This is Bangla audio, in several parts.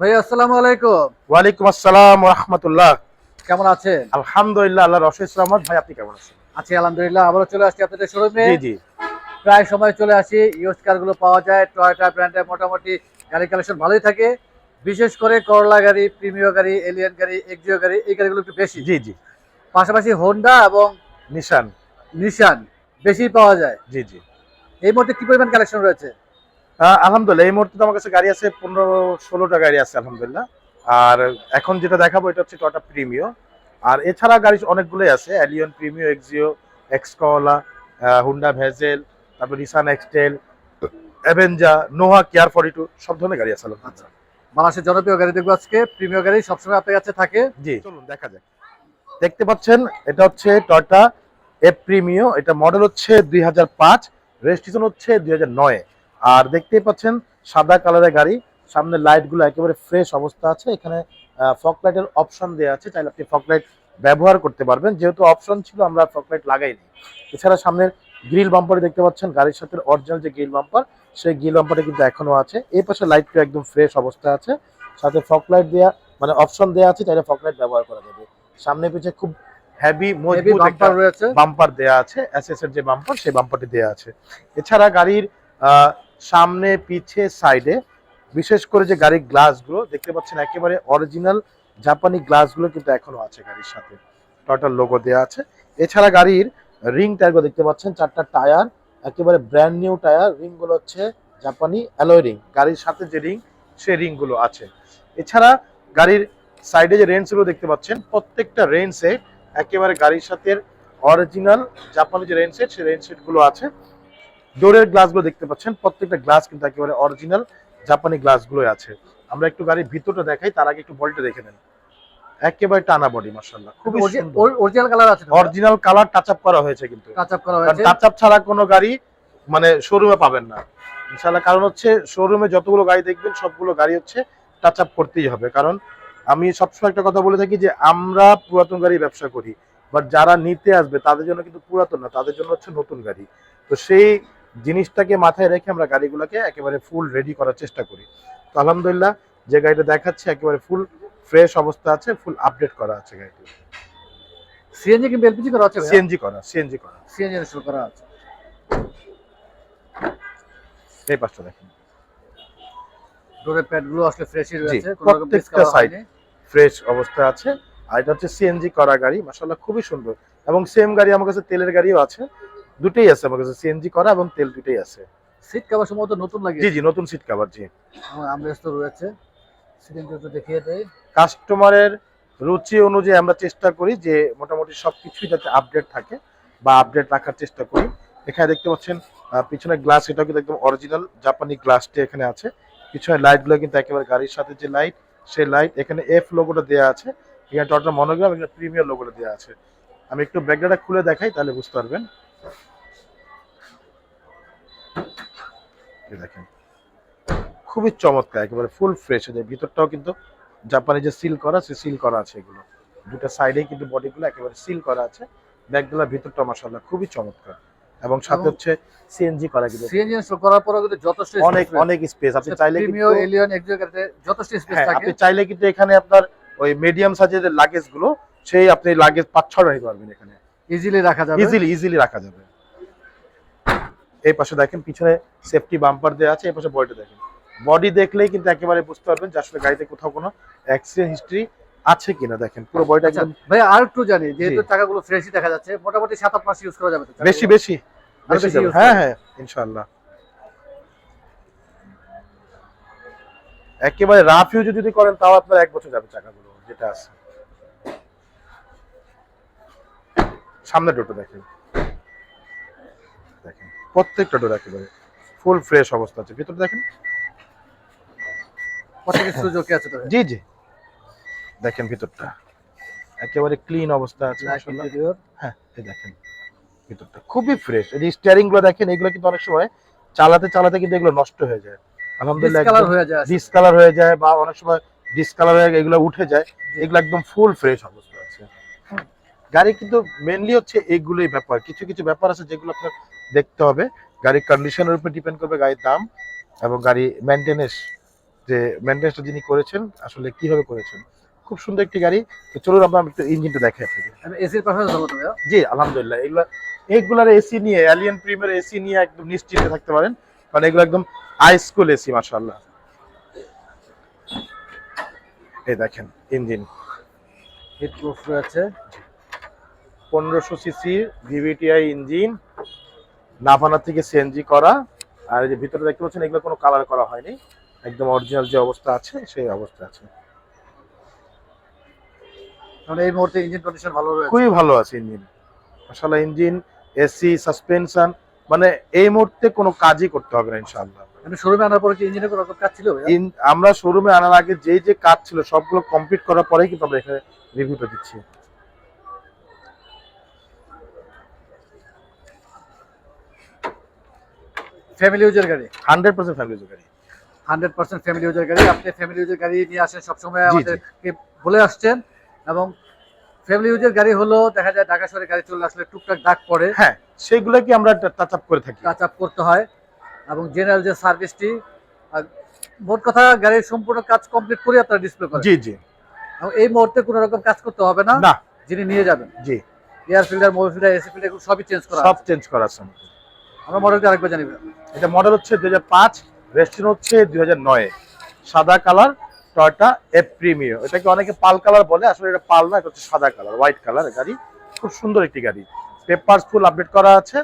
ভাই আসসালামু আলাইকুম। ওয়ালাইকুম আসসালাম রহমতুল্লাহ। কেমন আছেন? আলহামদুলিল্লাহ রহমত ভাই আপনি কেমন আছেন? আছি আলহামদুলিল্লাহ আবারও চলে আসছি আপনাদের শোরুমে জি জি। প্রায় সময় চলে আসি ইউজ কারগুলো পাওয়া যায় টয়োটা ব্র্যান্ডের মোটামুটি গাড়ি কালেকশন ভালোই থাকে। বিশেষ করে করলা গাড়ি প্রিমিয় গাড়ি এলিয়ান গাড়ি এক্সিও গাড়ি এই গাড়িগুলো একটু বেশি। জি জি। পাশাপাশি হোন্ডা এবং নিশান নিশান বেশি পাওয়া যায়। জি জি। এই মুহূর্তে কি পরিমাণ কালেকশন রয়েছে? আলহামদুলিল্লাহ এই মুহূর্তে তো আমার কাছে গাড়ি আছে পনেরো ষোলোটা গাড়ি আছে আলহামদুলিল্লাহ। আর এখন যেটা দেখাবো এটা হচ্ছে টটা প্রিমিও আর এছাড়া গাড়ি অনেকগুলোই আছে Allion Premio Axio এক্সকলা Honda Vezel তারপর Nissan X Trail Avanza Noah care forty two সব ধরনের গাড়ি আছে আলহামদুলিল্লাহ। বাংলাদেশের জনপ্রিয় গাড়ি দেখব আজকে প্রিমিয় গাড়ি সবসময় আপনার কাছে থাকে। জি। চলুন দেখা যাক। দেখতে পাচ্ছেন এটা হচ্ছে টয়টা এ প্রিমিও এটা মডেল হচ্ছে দুই হাজার পাঁচ রেজিস্ট্রেশন হচ্ছে দুই হাজার নয়। আর দেখতেই পাচ্ছেন সাদা কালারের গাড়ি। সামনে লাইটগুলো একেবারে ফ্রেশ অবস্থা আছে। এখানে ফক লাইটের অপশন দেওয়া আছে। চাইলে আপনি ফক লাইট ব্যবহার করতে পারবেন। যেহেতু অপশন ছিল আমরা ফক লাইট লাগাইনি। এছাড়া সামনের গ্রিল বাম্পারে দেখতে পাচ্ছেন গাড়ির সাথে অরিজিনাল যে গ্রিল বাম্পার সেই গ্রিল বাম্পারটা কিন্তু এখনও আছে। এই পাশে লাইটটা একদম ফ্রেশ অবস্থা আছে। সাথে ফক লাইট দেওয়া মানে অপশন দেওয়া আছে চাইলে ফক লাইট ব্যবহার করা যাবে। সামনে পিছে খুব হেভি মজবুত বাম্পার রয়েছে। বাম্পার দেয়া আছে এসএস এর যে বাম্পার সেই বাম্পারটি দেয়া আছে। এছাড়া গাড়ির আহ, সামনে, পিছে সাইডে বিশেষ করে যে গাড়ির গ্লাসগুলো দেখতে পাচ্ছেন একেবারে অরিজিনাল জাপানি গ্লাসগুলো কিন্তু এখনও আছে গাড়ির সাথে। টটাল লোগো দেওয়া আছে। এছাড়া গাড়ির রিং টায়ারগুলো দেখতে পাচ্ছেন, চারটা টায়ার একেবারে ব্র্যান্ড নিউ টায়ার রিংগুলো হচ্ছে জাপানি অ্যালয় রিং গাড়ির সাথে যে রিং সেই রিংগুলো আছে। এছাড়া গাড়ির সাইডে যে রেঞ্জগুলো দেখতে পাচ্ছেন, প্রত্যেকটা রেঞ্জ সেট একেবারে গাড়ির সাথে অরিজিনাল জাপানি যে রেঞ্জ সেট সেই রেঞ্জ সেটগুলো আছে। ডোরের গ্লাসগুলো দেখতে পাচ্ছেন প্রত্যেকটা গ্লাস কিন্তু একেবারে অরিজিনাল জাপানি গ্লাসগুলো আছে। আমরা একটু গাড়ির ভিতরটা দেখাই তার আগে একটু বডিটা দেখে নেন। একেবারে টানা বডি মাশাআল্লাহ অরিজিনাল কালার আছে অরিজিনাল কালার টাচ আপ করা হয়েছে কিন্তু। টাচ আপ করা হয়েছে। টাচ আপ ছাড়া কোনো গাড়ি মানে শোরুমে পাবেন না। ইনশাআল্লাহ কারণ হচ্ছে শোরুমে যতগুলো গাড়ি দেখবেন সবগুলো গাড়ি হচ্ছে টাচ আপ করতেই হবে। কারণ আমি সবসময় একটা কথা বলে থাকি যে আমরা পুরাতন গাড়ি ব্যবসা করি বাট যারা নিতে আসবে তাদের জন্য কিন্তু পুরাতন না তাদের জন্য হচ্ছে নতুন গাড়ি। তো সেই জিনিসটাকে মাথায় রেখে আমরা গাড়িগুলোকে একেবারে ফুল রেডি করার চেষ্টা করি। তো আলহামদুলিল্লাহ যে গাড়িটা দেখাচ্ছে একেবারে ফুল ফ্রেশ অবস্থা আছে ফুল আপডেট করা আছে গাড়িটি। সিএনজি কিংবা এলপিজি করা আছে সিএনজি করা সিএনজি করা। সিএনজি ইনস্টল করা আছে। এই পাশটা দেখেন। ডোরের প্যাডগুলো আসলে ফ্রেশই রয়েছে কোনো রকম প্রত্যেকটা side। ফ্রেশ অবস্থা আছে। আর এটা হচ্ছে সিএনজি করা গাড়ি মাসাল্লাহ খুবই সুন্দর। এবং সেম গাড়ি আমার কাছে তেলের গাড়িও আছে। দুটোই আছে আমার কাছে সিএনজি করা এবং তেল দুটোই আছে। সিট কভার সম্ভবত নতুন লাগে। জি জি নতুন সিট কভার জি। আমরেস তো রয়েছে। সিলিংটা একটু দেখিয়ে দেয় কাস্টমারের রুচি অনুযায়ী আমরা চেষ্টা করি যে মোটামুটি সবকিছুই যাতে আপডেট থাকে বা আপডেট রাখার চেষ্টা করি। এখানে দেখতে পাচ্ছেন আহ, পিছনের গ্লাস এটাও কিন্তু একদম অরিজিনাল জাপানি গ্লাসটি এখানে আছে। পিছনের লাইটগুলো কিন্তু একেবারে গাড়ির সাথে যে লাইট সেই লাইট এখানে এফ লোগোটা দেওয়া আছে। এখানে টটা মনোগ্রাম এখানে প্রিমিয়ার লোগোটা দেওয়া আছে। আমি একটু ব্যাগটা খুলে দেখাই তাহলে বুঝতে পারবেন। এই দেখেন। খুবই চমৎকার একেবারে ফুল ফ্রেশ হয়ে যায় ভিতরটাও কিন্তু জাপানি যে সিল করা সে সিল করা আছে এগুলো। দুটো সাইডেই কিন্তু বডিগুলো একেবারে সিল করা আছে। ব্যাগগুলোর ভিতরটা মাসাল্লাহ খুবই চমৎকার। এবং সাথে হচ্ছে সিএনজি করা কিন্তু সিএনজি করার পরে কিন্তু যথেষ্ট অনেক অনেক স্পেস আপনি চাইলে প্রিমিও এলিয়ন এক্সিও গাড়িতে যথেষ্ট স্পেস হ্যাঁ থাকে। আপনি চাইলে কিন্তু এখানে আপনার ওই মিডিয়াম সাইজের লাগেজগুলো সেই আপনি লাগেজ পাঁচ ছটা নিতে পারবেন এখানে। ইজিলি রাখা যাবে। ইজিলি ইজিলি রাখা যাবে। এই পাশে দেখেন পিছনে সেফটি বাম্পার দেওয়া আছে এই পাশে বডিটা দেখেন। বডি দেখলেই কিন্তু একেবারে বুঝতে পারবেন যে আসলে গাড়িতে কোথাও কোনো অ্যাক্সিডেন্ট হিস্ট্রি আছে কিনা দেখেন। পুরো বডিটা আচ্ছা, একদম ভাই আর একটু জানি যেহেতু জি। চাকাগুলো ফ্রেশই দেখা যাচ্ছে মোটামুটি সাত আট মাস ইউজ করা যাবে বেশি বেশি। হ্যাঁ হ্যাঁ ইনশাআল্লাহ। একেবারে রাফ ইউজ যদি করেন তাও আপনার এক বছর যাবে চাকাগুলো যেটা আছে। সামনে ডোটো দেখেন। দেখেন। প্রত্যেকটা ডোর একেবারে ফুল ফ্রেশ অবস্থা আছে। ভিতরে দেখেন। আছে জি জি। দেখেন ভিতরটা। একেবারে ক্লিন অবস্থা আছে হ্যাঁ এই দেখেন ভিতরটা। খুবই ফ্রেশ এই স্টিয়ারিংগুলো দেখেন এগুলো কিন্তু অনেক সময় চালাতে চালাতে কিন্তু এগুলো নষ্ট হয়ে যায়। আলহামদুলিল্লাহ ডিসকালার হয়ে যায় হয়ে বা অনেক সময় ডিসকালার হয়ে এগুলো উঠে যায়। এগুলো একদম ফুল ফ্রেশ অবস্থা আছে। গাড়ি কিন্তু মেনলি হচ্ছে এইগুলোই ব্যাপার। কিছু কিছু ব্যাপার আছে যেগুলো আপনার দেখতে হবে। গাড়ির কন্ডিশনের উপর ডিপেন্ড করবে গাড়ির দাম এবং গাড়ি মেনটেনেন্স যে মেনটেন্সটা যিনি করেছেন আসলে কীভাবে করেছেন। খুব সুন্দর একটি গাড়ি। তো চলুন আমরা একটু ইঞ্জিনটা দেখাই আপনাকে। এসির ভাইয়া? জি আলহামদুলিল্লাহ। এগুলো এইগুলার এসি নিয়ে অ্যালিয়ান প্রিমিয়ার এসি নিয়ে একদম নিশ্চিন্তে থাকতে পারেন। কারণ এগুলো একদম হাই স্কুল এসি মাশাআল্লাহ। এই দেখেন ইঞ্জিন। হিট প্রুফ রয়েছে। পনেরোশো সিসি ভিভিটিআই ইঞ্জিন। নাভানা থেকে সিএনজি করা আর এই যে ভিতরে দেখতে পাচ্ছেন এগুলো কোনো কালার করা হয়নি। একদম অরিজিনাল যে অবস্থা আছে সেই অবস্থা আছে। এই মুহূর্তে ইঞ্জিন কন্ডিশন ভালো রয়েছে? খুবই ভালো আছে ইঞ্জিন মাশাআল্লাহ ইঞ্জিন এসি সাসপেনশন মানে এই মুহূর্তে কোনো কাজই করতে হবে না ইনশাআল্লাহ। শোরুমে আনার পরে কি ইঞ্জিনের কোনো কাজ ছিল আমরা শোরুমে আনার আগে যে যে কাজ ছিল সবগুলো কমপ্লিট করার পরেই কিন্তু আমরা এখানে রিভিউটা দিচ্ছি। ফ্যামিলি ইউজের গাড়ি। হান্ড্রেড পার্সেন্ট ফ্যামিলি গাড়ি। হান্ড্রেড পার্সেন্ট ফ্যামিলি ইউজের গাড়ি। আপনি ফ্যামিলি ইউজের গাড়ি নিয়ে আসেন সবসময়। আমাদেরকে বলে আসছেন এবং ফ্যামিলি ইউজের গাড়ি হলো দেখা যায় ঢাকা শহরে গাড়ি চলে আসলে টুকটাক ডাক পড়ে। হ্যাঁ সেগুলো কি আমরা টাচ আপ করে থাকি? টাচ আপ করতে হয় এবং জেনারেল যে সার্ভিসটি মোট কথা গাড়ির সম্পূর্ণ কাজ কমপ্লিট করে আপনারা ডিসপ্লে করেন। জি জি। এই মুহূর্তে কোনো রকম কাজ করতে হবে না না। যিনি নিয়ে যাবেন। জি। Air filter mobile filter AC filter সবই চেঞ্জ করা সব চেঞ্জ করা আছে। আমরা মডেলটা আরেকবার জানি এটা মডেল হচ্ছে দুই হাজার পাঁচ রেস্টিন হচ্ছে দুই হাজার নয়। সাদা কালার টয়টা এফ প্রিমিও এটাকে অনেকে পাল কালার বলে আসলে এটা পাল না এটা হচ্ছে সাদা কালার হোয়াইট কালার গাড়ি। খুব সুন্দর একটি গাড়ি। পেপার ফুল আপডেট করা আছে।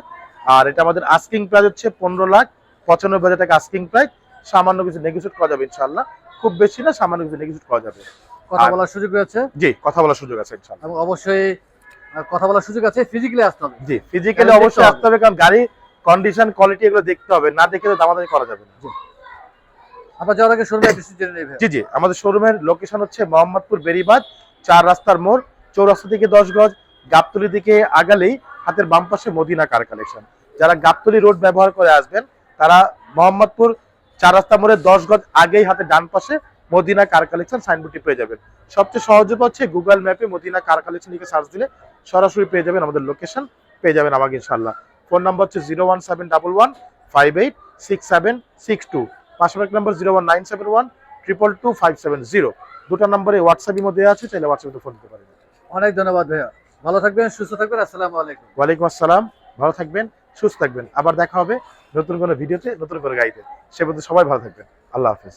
আর এটা আমাদের আস্কিং প্রাইস হচ্ছে পনেরো লাখ পঁচানব্বই হাজার টাকা আস্কিং প্রাইস সামান্য কিছু নেগোসিয়েট করা যাবে ইনশাল্লাহ খুব বেশি না সামান্য কিছু নেগোসিয়েট করা যাবে। কথা বলার সুযোগ আছে জি কথা বলার সুযোগ আছে ইনশাল্লাহ অবশ্যই কথা বলার সুযোগ আছে ফিজিক্যালি আসতে হবে। জি ফিজিক্যালি অবশ্যই আসতে হবে কারণ গাড়ি কন্ডিশন কোয়ালিটি এগুলো দেখতে হবে। না দেখে তো দামাদামি করা যাবে না। আমরা যাওয়ার আগে শোরুমে অ্যাড্রেস জেনে নেবে জি জি। আমাদের শোরুমের লোকেশন হচ্ছে মোহাম্মদপুর বেরিবাদ চার রাস্তার মোড় চৌরাস্তা থেকে দশ গজ গাবতলি দিকে আগালেই হাতের বাম পাশে মদিনা কার কালেকশন যারা গাবতলি রোড ব্যবহার করে আসবেন তারা মোহাম্মদপুর চার রাস্তা মোড়ে দশ গজ আগেই হাতে ডান পাশে মদিনা কার কালেকশন সাইনবোর্ডটি পেয়ে যাবেন। সবচেয়ে সহজ উপায় হচ্ছে গুগল ম্যাপে মদিনা কার কালেকশন লিখে সার্চ দিলে সরাসরি পেয়ে যাবেন আমাদের লোকেশন পেয়ে যাবেন আমাকে ইনশাল্লাহ ফোন নাম্বার হচ্ছে zero one seven double one five eight six seven six two. পাশাপাশি number zero one nine seven one triple two five seven zero. দুটো নম্বরে হোয়াটসঅ্যাপ ইমো দেওয়া আছে চাইলে হোয়াটসঅ্যাপে ফোন দিতে পারেন। অনেক ধন্যবাদ ভাইয়া। ভালো থাকবেন সুস্থ থাকবেন আসসালামু আলাইকুম। ওয়ালাইকুম আসসালাম ভালো থাকবেন সুস্থ থাকবেন। আবার দেখা হবে নতুন কোনো ভিডিওতে নতুন কোনো গাইতে সে পর্যন্ত সবাই ভালো থাকবেন। আল্লাহ হাফেজ।